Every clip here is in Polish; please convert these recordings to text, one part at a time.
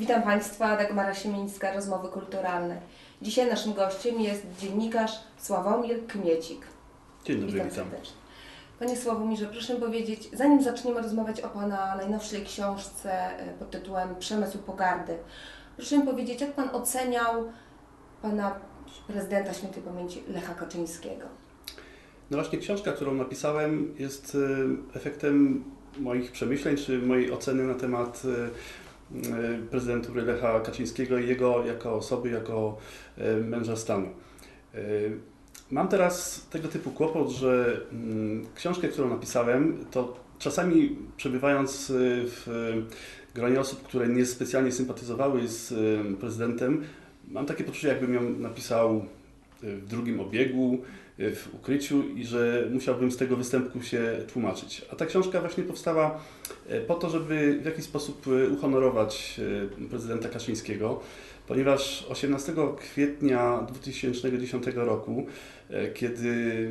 Witam Państwa, Dagmara Siemińska, Rozmowy Kulturalne. Dzisiaj naszym gościem jest dziennikarz Sławomir Kmiecik. Dzień dobry, Witam witam. serdecznie. Panie Sławomirze, proszę mi powiedzieć, zanim zaczniemy rozmawiać o Pana najnowszej książce e, pod tytułem Przemysł pogardy, proszę mi powiedzieć, jak Pan oceniał Pana prezydenta świętej pamięci Lecha Kaczyńskiego? No właśnie książka, którą napisałem jest e, efektem moich przemyśleń, czy mojej oceny na temat e, prezydentury Lecha Kaczyńskiego i jego jako osoby, jako e, męża stanu. E, Mam teraz tego typu kłopot, że mm, książkę, którą napisałem, to czasami przebywając w gronie osób, które niespecjalnie sympatyzowały z prezydentem, mam takie poczucie, jakbym ją napisał w drugim obiegu, w ukryciu i że musiałbym z tego występku się tłumaczyć. A ta książka właśnie powstała e, po to, żeby w jakiś sposób e, uhonorować prezydenta Kaczyńskiego, ponieważ 18 kwietnia 2010 roku, kiedy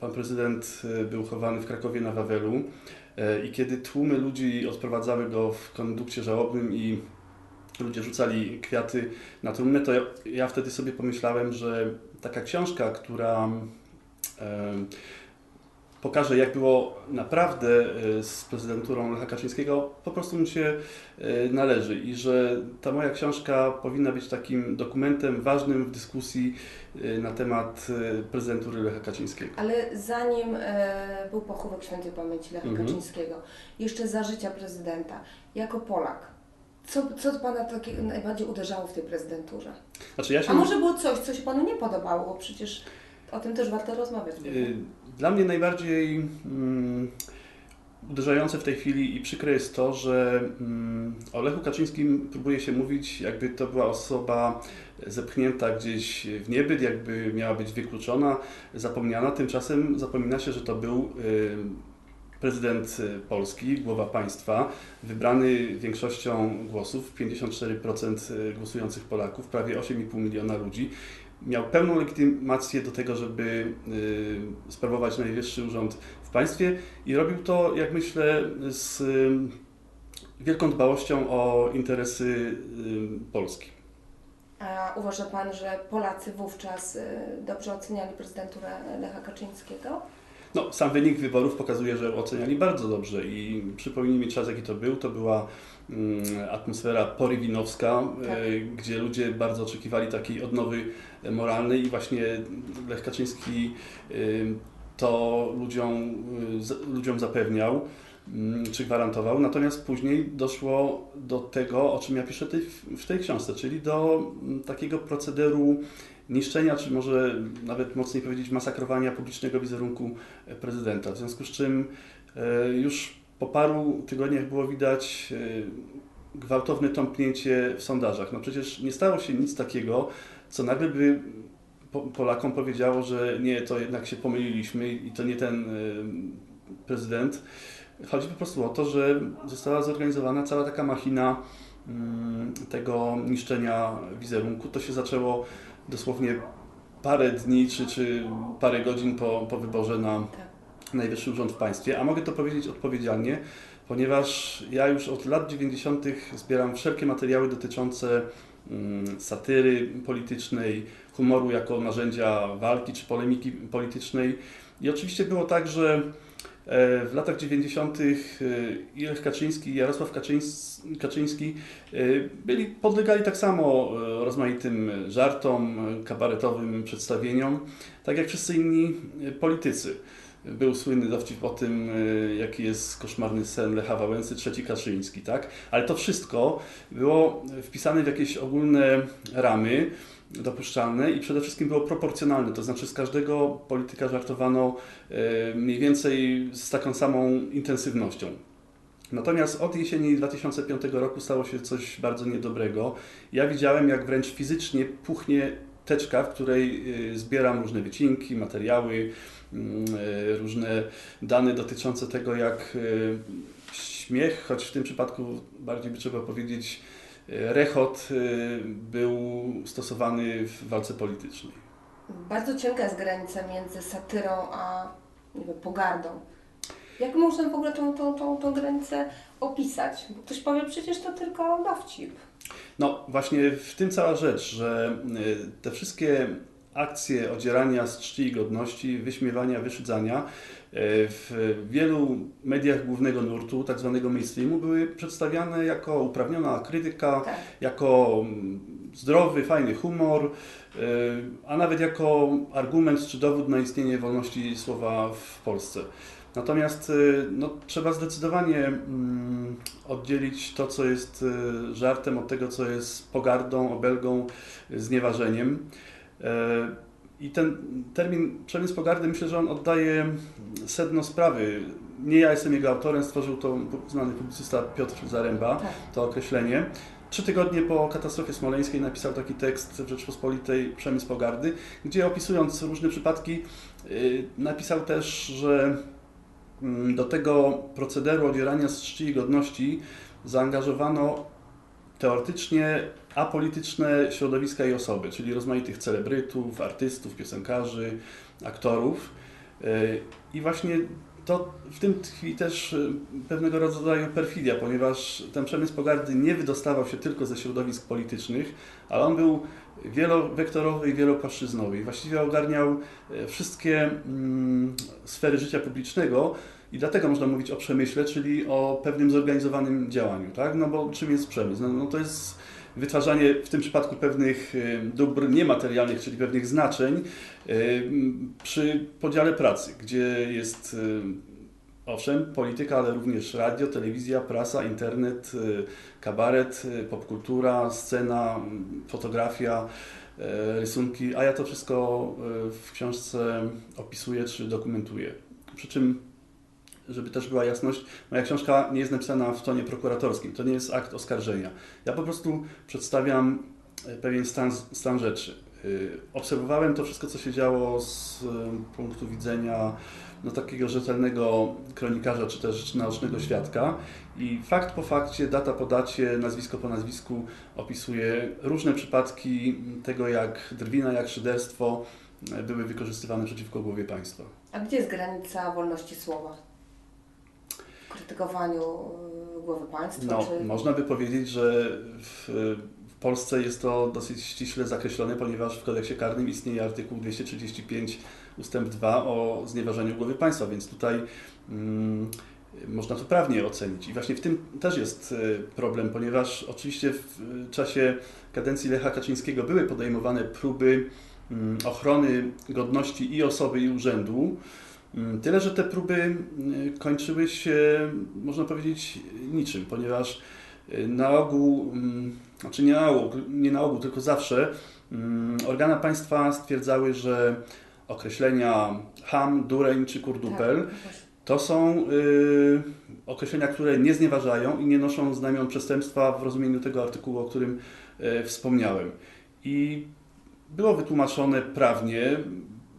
pan prezydent był chowany w Krakowie na Wawelu i kiedy tłumy ludzi odprowadzały go w kondukcie żałobnym i ludzie rzucali kwiaty na trumnę, to ja, ja wtedy sobie pomyślałem, że taka książka, która pokaże, jak było naprawdę e, z prezydenturą Lecha Kaczyńskiego, po prostu mu się e, należy i że ta moja książka powinna być takim dokumentem ważnym w dyskusji e, na temat prezydentury Lecha Kaczyńskiego. Ale zanim był pochówek świętej pamięci Lecha Mhm. Kaczyńskiego, jeszcze za życia prezydenta, jako Polak, co, co Pana takie najbardziej uderzało w tej prezydenturze? Znaczy ja się A może było coś, co się Panu nie podobało, bo przecież o tym też warto rozmawiać. Y, Dla mnie najbardziej mm, uderzające w tej chwili i przykre jest to, że mm, o Lechu Kaczyńskim próbuje się mówić, jakby to była osoba zepchnięta gdzieś w niebyt, jakby miała być wykluczona, zapomniana. Tymczasem zapomina się, że to był y, prezydent y, Polski, głowa państwa, wybrany większością głosów, 54% y, głosujących Polaków, prawie 8,5 miliona ludzi miał pełną legitymację do tego, żeby y, sprawować najwyższy urząd w państwie i robił to, jak myślę, z y, wielką dbałością o interesy y, Polski. A uważa Pan, że Polacy wówczas dobrze oceniali prezydenturę Lecha Kaczyńskiego? No, sam wynik wyborów pokazuje, że oceniali bardzo dobrze i przypomnij mi czas, jaki to był. To była mm, atmosfera porywinowska, Tak. e, gdzie ludzie bardzo oczekiwali takiej odnowy moralnej i właśnie Lech Kaczyński e, to ludziom, e, ludziom zapewniał mm, czy gwarantował. Natomiast później doszło do tego, o czym ja piszę tej, w tej książce, czyli do mm, takiego procederu niszczenia, czy może nawet mocniej powiedzieć masakrowania publicznego wizerunku prezydenta. W związku z czym e, już po paru tygodniach było widać e, gwałtowne tąpnięcie w sondażach. No przecież nie stało się nic takiego, co nagle by Po- Polakom powiedziało, że nie, to jednak się pomyliliśmy i to nie ten e, prezydent. Chodzi po prostu o to, że została zorganizowana cała taka machina mm, tego niszczenia wizerunku. To się zaczęło dosłownie parę dni czy, czy parę godzin po, po wyborze na Tak. najwyższy urząd w państwie, a mogę to powiedzieć odpowiedzialnie, ponieważ ja już od lat 90. zbieram wszelkie materiały dotyczące mm, satyry politycznej, humoru jako narzędzia walki czy polemiki politycznej. I oczywiście było tak, że e, w latach 90. e, Lech Kaczyński i Jarosław Kaczyńs- Kaczyński e, byli, podlegali tak samo rozmaitym żartom, kabaretowym przedstawieniom, tak jak wszyscy inni politycy. Był słynny dowcip o tym, jaki jest koszmarny sen Lecha Wałęsy, trzeci Kaczyński, tak? Ale to wszystko było wpisane w jakieś ogólne ramy dopuszczalne i przede wszystkim było proporcjonalne, to znaczy z każdego polityka żartowano e, mniej więcej z taką samą intensywnością. Natomiast od jesieni 2005 roku stało się coś bardzo niedobrego. Ja widziałem, jak wręcz fizycznie puchnie teczka, w której y, zbieram różne wycinki, materiały, mm, y, różne dane dotyczące tego, jak śmiech, choć w tym przypadku bardziej by trzeba powiedzieć rechot, y, był stosowany w walce politycznej. Bardzo cienka jest granica między satyrą a wiem, pogardą. Jak można w ogóle tą, tą, tą, tą granicę opisać? Bo ktoś powie, przecież to tylko dowcip. No właśnie w tym cała rzecz, że y, te wszystkie akcje odzierania z czci i godności, wyśmiewania, wyszydzania y, w wielu mediach głównego nurtu, tak zwanego mainstreamu, były przedstawiane jako uprawniona krytyka, Tak. jako mm, zdrowy, fajny humor, y, a nawet jako argument czy dowód na istnienie wolności słowa w Polsce. Natomiast y, no, trzeba zdecydowanie mm, oddzielić to, co jest żartem, od tego, co jest pogardą, obelgą, znieważeniem. E, I ten termin przemysł pogardy, myślę, że on oddaje sedno sprawy. Nie ja jestem jego autorem, stworzył to znany publicysta Piotr Zaręba, Tak. to określenie. Trzy tygodnie po katastrofie smoleńskiej napisał taki tekst w Rzeczpospolitej Przemysł Pogardy, gdzie opisując różne przypadki, yy, napisał też, że mm, do tego procederu odzierania z czci i godności zaangażowano teoretycznie apolityczne środowiska i osoby, czyli rozmaitych celebrytów, artystów, piosenkarzy, aktorów. Yy, I właśnie to w tym tkwi też y, pewnego rodzaju perfidia, ponieważ ten przemysł pogardy nie wydostawał się tylko ze środowisk politycznych, ale on był wielowektorowy i wielopłaszczyznowy właściwie ogarniał e, wszystkie mm, sfery życia publicznego i dlatego można mówić o przemyśle, czyli o pewnym zorganizowanym działaniu, tak? No bo czym jest przemysł? No, no to jest wytwarzanie w tym przypadku pewnych y, dóbr niematerialnych, czyli pewnych znaczeń y, przy podziale pracy, gdzie jest y, owszem polityka, ale również radio, telewizja, prasa, internet, kabaret, popkultura, scena, fotografia, rysunki, a ja to wszystko w książce opisuję czy dokumentuję. Przy czym żeby też była jasność, moja książka nie jest napisana w tonie prokuratorskim, to nie jest akt oskarżenia. Ja po prostu przedstawiam e, pewien stan, stan rzeczy. Y, Obserwowałem to wszystko, co się działo z y, punktu widzenia no, takiego rzetelnego kronikarza, czy też naocznego świadka i fakt po fakcie, data po dacie, nazwisko po nazwisku opisuje różne przypadki tego, jak drwina, jak szyderstwo e, były wykorzystywane przeciwko głowie państwa. A gdzie jest granica wolności słowa? Krytykowaniu y, głowy państwa? No, czy... można by powiedzieć, że w, w Polsce jest to dosyć ściśle zakreślone, ponieważ w kodeksie karnym istnieje artykuł 235 ustęp 2 o znieważeniu głowy państwa, więc tutaj mm, można to prawnie ocenić. I właśnie w tym też jest y, problem, ponieważ oczywiście w czasie kadencji Lecha Kaczyńskiego były podejmowane próby mm, ochrony godności i osoby, i urzędu. Mm, Tyle, że te próby y, kończyły się, można powiedzieć, niczym, ponieważ y, na ogół, mm, znaczy nie na ogół, nie na ogół, tylko zawsze mm, organa państwa stwierdzały, że określenia ham, dureń czy kurdupel Tak, to są y, określenia, które nie znieważają i nie noszą znamion przestępstwa w rozumieniu tego artykułu, o którym y, wspomniałem. I było wytłumaczone prawnie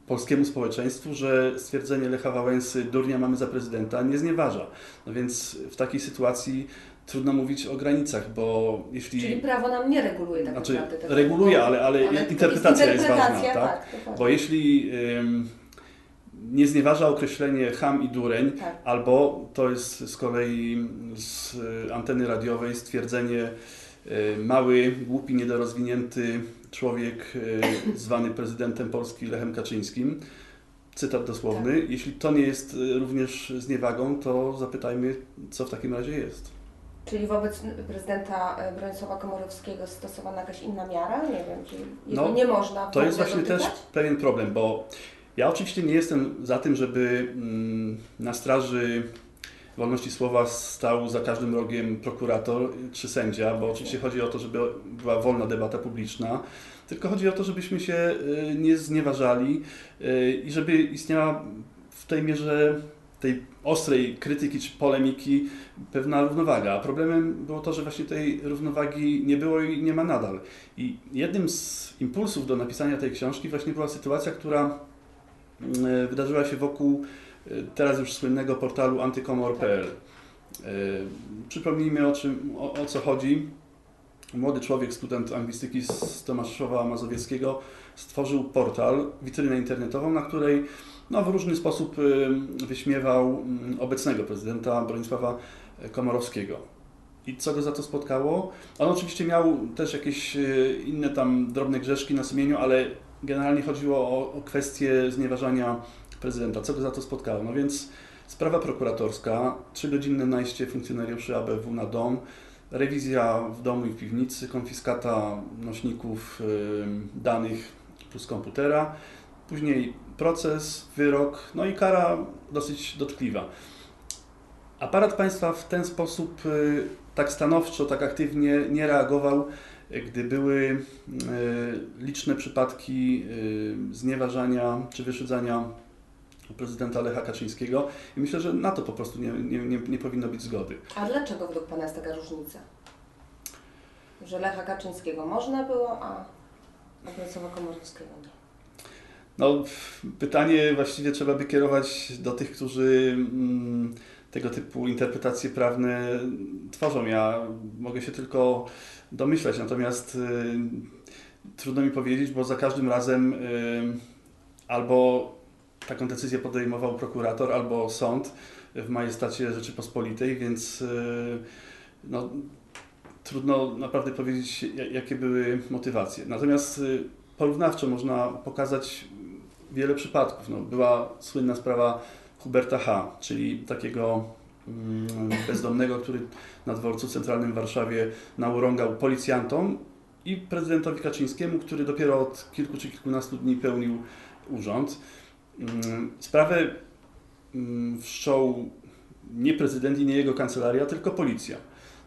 polskiemu społeczeństwu, że stwierdzenie Lecha Wałęsy durnia mamy za prezydenta nie znieważa. No więc w takiej sytuacji trudno mówić o granicach, bo jeśli... Czyli prawo nam nie reguluje tak Znaczy, naprawdę tego. reguluje, ale, ale, to interpretacja jest, ważna, interpretacja, tak? dokładnie. Bo jeśli ym, nie znieważa określenie ham i dureń, Tak. albo to jest z kolei z anteny radiowej stwierdzenie y, mały, głupi, niedorozwinięty człowiek y, zwany prezydentem Polski Lechem Kaczyńskim, cytat dosłowny, Tak. jeśli to nie jest y, również zniewagą, to zapytajmy, co w takim razie jest. Czyli wobec prezydenta e, Bronisława Komorowskiego stosowana jakaś inna miara? Nie wiem, czyli No, nie można To jest właśnie też dotykać? pewien problem, bo ja oczywiście nie jestem za tym, żeby mm, na straży wolności słowa stał za każdym rogiem prokurator czy sędzia, bo oczywiście chodzi o to, żeby była wolna debata publiczna, tylko chodzi o to, żebyśmy się y, nie znieważali y, i żeby istniała w tej mierze tej ostrej krytyki czy polemiki pewna równowaga. A problemem było to, że właśnie tej równowagi nie było i nie ma nadal. I jednym z impulsów do napisania tej książki właśnie była sytuacja, która mm, wydarzyła się wokół y, teraz już słynnego portalu antykomor.pl. Y, Przypomnijmy o, czym, o, o co chodzi. Młody człowiek, student anglistyki z Tomaszowa Mazowieckiego stworzył portal, witrynę internetową, na której no, w różny sposób y, wyśmiewał mm, obecnego prezydenta Bronisława Komorowskiego. I co go za to spotkało? On oczywiście miał też jakieś inne tam drobne grzeszki na sumieniu, ale generalnie chodziło o, o kwestię znieważania prezydenta. Co go za to spotkało? No więc sprawa prokuratorska, trzygodzinne najście funkcjonariuszy ABW na dom, rewizja w domu i w piwnicy, konfiskata nośników danych plus komputera, później proces, wyrok, no i kara dosyć dotkliwa. Aparat państwa w ten sposób y, tak stanowczo, tak aktywnie nie reagował, gdy były y, liczne przypadki y, znieważania czy wyszydzania prezydenta Lecha Kaczyńskiego i myślę, że na to po prostu nie, nie, nie, nie powinno być zgody. A dlaczego według Pana jest taka różnica? Że Lecha Kaczyńskiego można było, a a Bronisława Komorowskiego nie. No, pytanie właściwie trzeba by kierować do tych, którzy mm, tego typu interpretacje prawne tworzą. Ja mogę się tylko domyślać, natomiast y, trudno mi powiedzieć, bo za każdym razem y, albo taką decyzję podejmował prokurator, albo sąd w majestacie Rzeczypospolitej, więc y, no, trudno naprawdę powiedzieć, ja- jakie były motywacje. Natomiast y, porównawczo można pokazać wiele przypadków. No, była słynna sprawa Huberta H., czyli takiego mm, bezdomnego, który na dworcu centralnym w Warszawie naurągał policjantom i prezydentowi Kaczyńskiemu, który dopiero od kilku czy kilkunastu dni pełnił urząd. Mm, Sprawę mm, wszczął nie prezydent i nie jego kancelaria, tylko policja.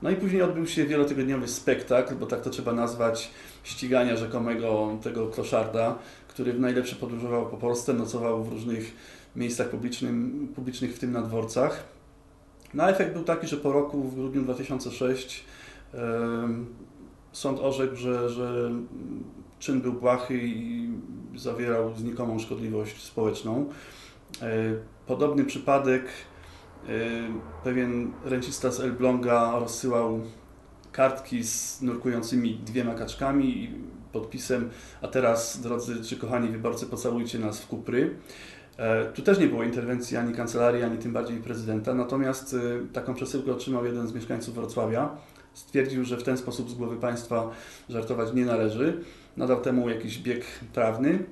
No i później odbył się wielotygodniowy spektakl, bo tak to trzeba nazwać, ścigania rzekomego tego kloszarda, który w najlepsze podróżował po Polsce, nocował w różnych miejscach publicznym, publicznych, w tym na dworcach. No a efekt był taki, że po roku, w grudniu 2006, em, sąd orzekł, że, że czyn był błahy i zawierał znikomą szkodliwość społeczną. E, Podobny przypadek e, pewien rencista z Elbląga rozsyłał kartki z nurkującymi dwiema kaczkami i podpisem a teraz, drodzy czy kochani wyborcy, pocałujcie nas w kupry. E, Tu też nie było interwencji ani kancelarii, ani tym bardziej prezydenta, natomiast taką przesyłkę otrzymał jeden z mieszkańców Wrocławia. Stwierdził, że w ten sposób z głowy państwa żartować nie należy. Nadał temu jakiś bieg prawny.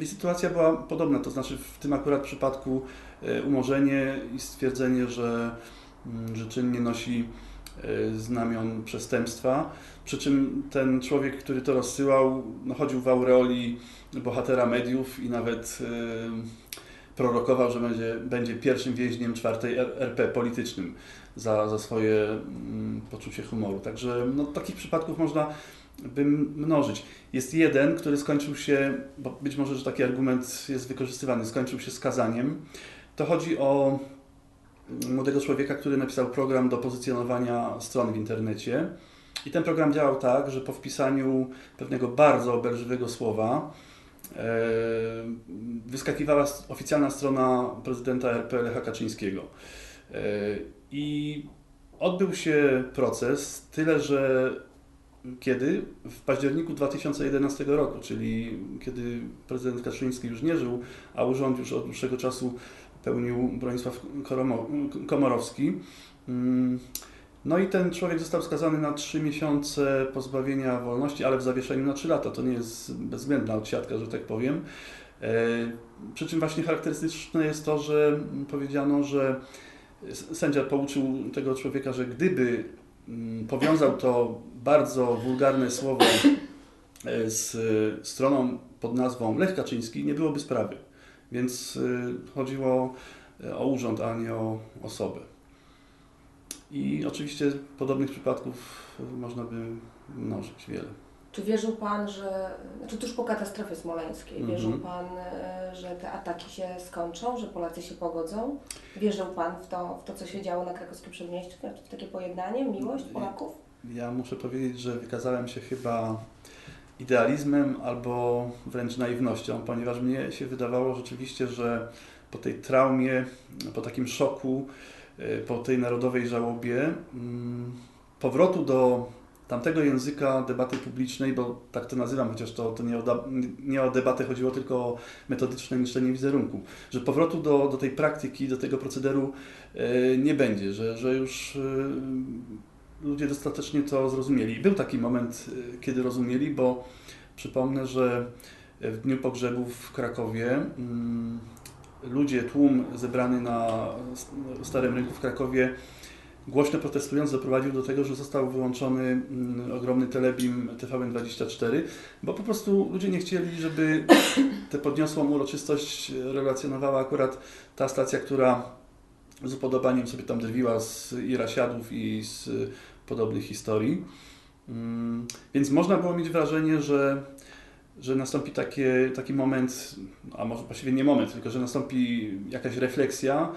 I sytuacja była podobna, to znaczy w tym akurat przypadku e, umorzenie i stwierdzenie, że, mm, że czyn nie nosi e, znamion przestępstwa. Przy czym ten człowiek, który to rozsyłał, no, chodził w aureoli bohatera mediów i nawet e, prorokował, że będzie, będzie pierwszym więźniem czwartej RP politycznym za, za swoje mm, poczucie humoru. Także no, takich przypadków można by mnożyć. Jest jeden, który skończył się, bo być może, że taki argument jest wykorzystywany, skończył się skazaniem. To chodzi o młodego człowieka, który napisał program do pozycjonowania stron w internecie. I ten program działał tak, że po wpisaniu pewnego bardzo obelżywego słowa e, wyskakiwała oficjalna strona prezydenta RP Lecha Kaczyńskiego. E, I odbył się proces, tyle że kiedy? W październiku 2011 roku, czyli kiedy prezydent Kaczyński już nie żył, a urząd już od dłuższego czasu pełnił Bronisław Komorowski. Mm, No i ten człowiek został skazany na 3 miesiące pozbawienia wolności, ale w zawieszeniu na 3 lata. To nie jest bezwzględna odsiadka, że tak powiem. E, Przy czym właśnie charakterystyczne jest to, że powiedziano, że sędzia pouczył tego człowieka, że gdyby powiązał to bardzo wulgarne słowo e, z e, stroną pod nazwą Lech Kaczyński, nie byłoby sprawy. Więc e, chodziło o urząd, a nie o osobę. I oczywiście podobnych przypadków można by mnożyć wiele. Czy wierzył Pan, że, znaczy tuż po katastrofie smoleńskiej, Mhm. wierzył Pan, e, że te ataki się skończą, że Polacy się pogodzą? Wierzył Pan w to, w to co się działo na krakowskim przedmieściu, znaczy w takie pojednanie, miłość Polaków? Ja muszę powiedzieć, że wykazałem się chyba idealizmem albo wręcz naiwnością, ponieważ mnie się wydawało rzeczywiście, że po tej traumie, po takim szoku, y, po tej narodowej żałobie, mm, powrotu do tamtego języka debaty publicznej, bo tak to nazywam, chociaż to, to nie, o, nie o debatę chodziło tylko o metodyczne niszczenie wizerunku, że powrotu do, do tej praktyki, do tego procederu e, nie będzie, że, że już e, ludzie dostatecznie to zrozumieli. Był taki moment, e, kiedy rozumieli, bo przypomnę, że w dniu pogrzebu w Krakowie mm, ludzie, tłum zebrany na Starym Rynku w Krakowie głośno protestując doprowadził do tego, że został wyłączony mm, ogromny telebim TVN24, bo po prostu ludzie nie chcieli, żeby tę podniosłą uroczystość relacjonowała akurat ta stacja, która z upodobaniem sobie tam drwiła z i rasiadów i z podobnych historii. Mm, Więc można było mieć wrażenie, że, że nastąpi takie, taki moment, a może właściwie nie moment, tylko że nastąpi jakaś refleksja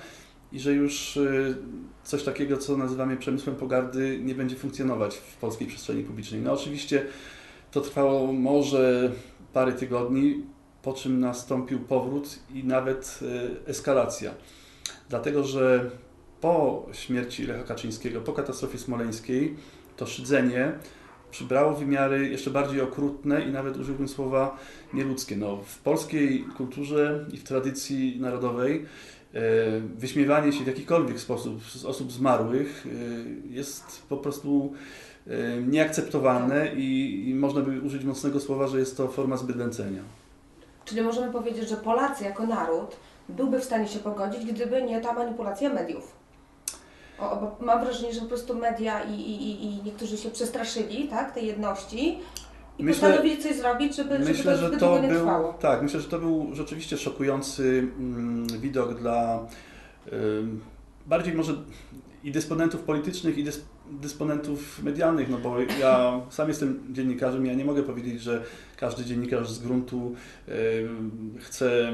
i że już y, coś takiego, co nazywamy przemysłem pogardy, nie będzie funkcjonować w polskiej przestrzeni publicznej. No oczywiście to trwało może parę tygodni, po czym nastąpił powrót i nawet y, eskalacja. Dlatego, że po śmierci Lecha Kaczyńskiego, po katastrofie smoleńskiej, to szydzenie przybrało wymiary jeszcze bardziej okrutne i nawet użyłbym słowa nieludzkie. No, w polskiej kulturze i w tradycji narodowej wyśmiewanie się w jakikolwiek sposób z osób zmarłych e, jest po prostu e, nieakceptowalne i, i można by użyć mocnego słowa, że jest to forma zbydlęcenia. Czyli możemy powiedzieć, że Polacy jako naród byłby w stanie się pogodzić, gdyby nie ta manipulacja mediów. O, mam wrażenie, że po prostu media i, i, i- i niektórzy się przestraszyli tak, tej jedności i Myślę- postanowili coś zrobić, żeby, żeby Myślę, to że zbyt to nie był, trwało. tak, myślę, że to był rzeczywiście szokujący mm, widok dla ym, bardziej może i dysponentów politycznych, i dys, dysponentów medialnych, no bo ja sam jestem dziennikarzem, ja nie mogę powiedzieć, że każdy dziennikarz z gruntu ym, chce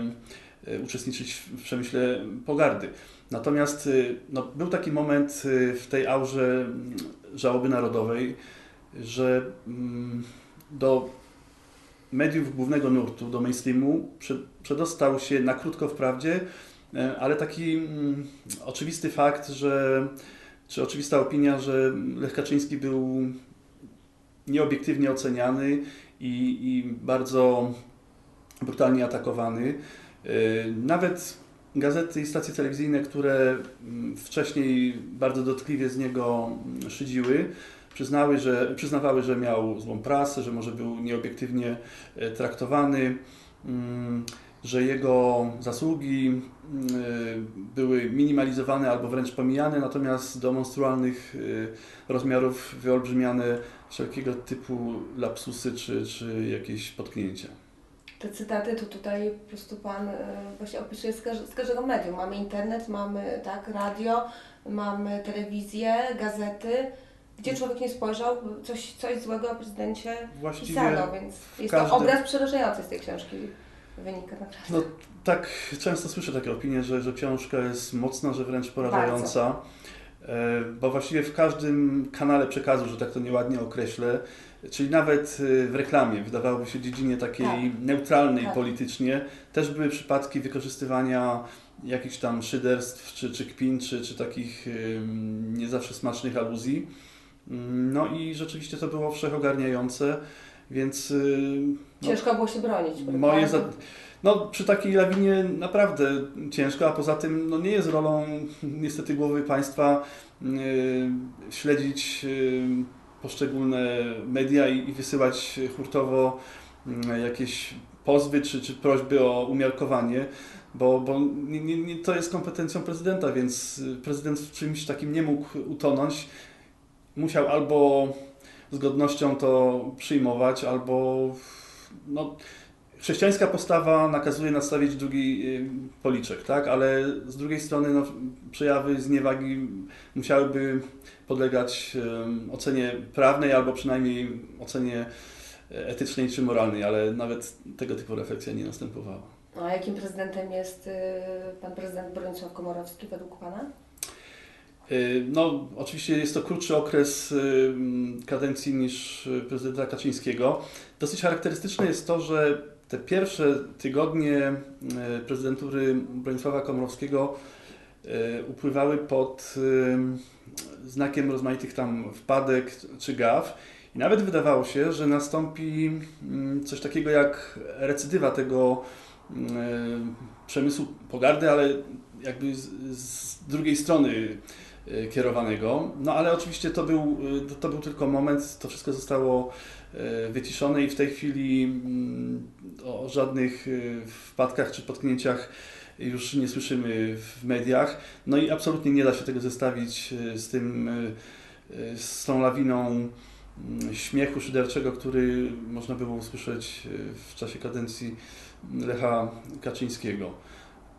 y, uczestniczyć w przemyśle pogardy. Natomiast y, no, był taki moment y, w tej aurze mm, żałoby narodowej, że mm, do mediów głównego nurtu, do mainstreamu prze- przedostał się na krótko wprawdzie, e, ale taki mm, oczywisty fakt, że, czy oczywista opinia, że Lech Kaczyński był nieobiektywnie oceniany i, i bardzo brutalnie atakowany. E, Nawet gazety i stacje telewizyjne, które mm, wcześniej bardzo dotkliwie z niego mm, szydziły, przyznały, że, przyznawały, że miał złą prasę, że może był nieobiektywnie e, traktowany, mm, że jego zasługi mm, e, były minimalizowane albo wręcz pomijane, natomiast do monstrualnych e, rozmiarów wyolbrzymiane wszelkiego typu lapsusy czy, czy jakieś potknięcia. Te cytaty to tutaj po prostu Pan właśnie opisuje z każdego medium. Mamy internet, mamy tak, radio, mamy telewizję, gazety. Gdzie człowiek nie spojrzał, coś, coś złego o prezydencie Właściwie pisano, więc jest każdym- to obraz przerażający z tej książki. Wynika naprawdę. No tak, często słyszę takie opinie, że, że książka jest mocna, że wręcz porażająca. E, Bo właściwie w każdym kanale przekazu, że tak to nieładnie określę, czyli nawet e, w reklamie, wydawałoby się dziedzinie takiej Tak. neutralnej Tak. politycznie, też były przypadki wykorzystywania jakichś tam szyderstw, czy, czy kpin, czy, czy takich nie zawsze smacznych aluzji. No i rzeczywiście to było wszechogarniające, więc y, no, Ciężko było się bronić. Moje za... No, przy takiej lawinie naprawdę ciężko, a poza tym no, nie jest rolą niestety głowy państwa yy, śledzić yy, poszczególne media i, i wysyłać hurtowo yy, jakieś pozwy czy, czy prośby o umiarkowanie, bo, bo nie, nie, to jest kompetencją prezydenta, więc prezydent w czymś takim nie mógł utonąć. Musiał albo z godnością to przyjmować, albo no, chrześcijańska postawa nakazuje nastawić drugi y, policzek, tak? ale z drugiej strony no, przejawy zniewagi musiałyby podlegać em, ocenie prawnej albo przynajmniej ocenie e, etycznej czy moralnej, ale nawet tego typu refleksja nie następowała. A jakim prezydentem jest y, pan prezydent Bronisław Komorowski według Pana? Y, No, oczywiście jest to krótszy okres y, kadencji niż y, prezydenta Kaczyńskiego. Dosyć charakterystyczne jest to, że te pierwsze tygodnie prezydentury Bronisława Komorowskiego upływały pod znakiem rozmaitych tam wpadek czy gaf. I nawet wydawało się, że nastąpi mm, coś takiego jak recydywa tego przemysłu pogardy, ale jakby z, z drugiej strony kierowanego. No ale oczywiście to był, y, to był tylko moment, to wszystko zostało y, wyciszone i w tej chwili mm, o żadnych y, wpadkach czy potknięciach już nie słyszymy w mediach. No i absolutnie nie da się tego zestawić y, z tym, y, y, z tą lawiną mm, śmiechu szyderczego, który można było usłyszeć y, w czasie kadencji Lecha Kaczyńskiego.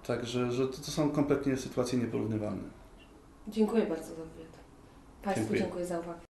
Także że to, to są kompletnie sytuacje nieporównywalne. Dziękuję bardzo za wywiad. Państwu Dziękuję. dziękuję za uwagę.